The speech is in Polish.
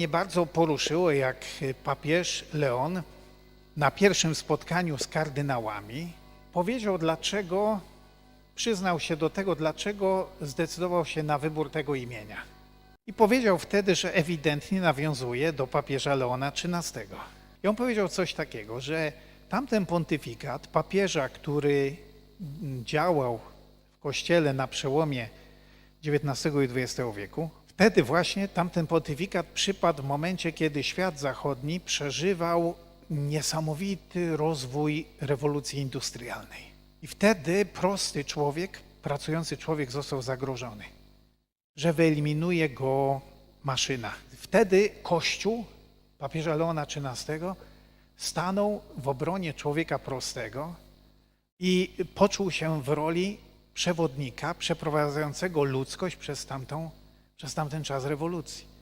mnie bardzo poruszyło, jak papież Leon na pierwszym spotkaniu z kardynałami powiedział, dlaczego przyznał się do tego, dlaczego zdecydował się na wybór tego imienia. I powiedział wtedy, że ewidentnie nawiązuje do papieża Leona XIII. I on powiedział coś takiego, że tamten pontyfikat papieża, który działał w kościele na przełomie XIX i XX wieku, wtedy właśnie tamten pontyfikat przypadł w momencie, kiedy świat zachodni przeżywał niesamowity rozwój rewolucji industrialnej. I wtedy prosty człowiek, pracujący człowiek został zagrożony że wyeliminuje go maszyna. Wtedy Kościół papieża Leona XIII stanął w obronie człowieka prostego i poczuł się w roli przewodnika przeprowadzającego ludzkość przez, tamtą, przez tamten czas rewolucji.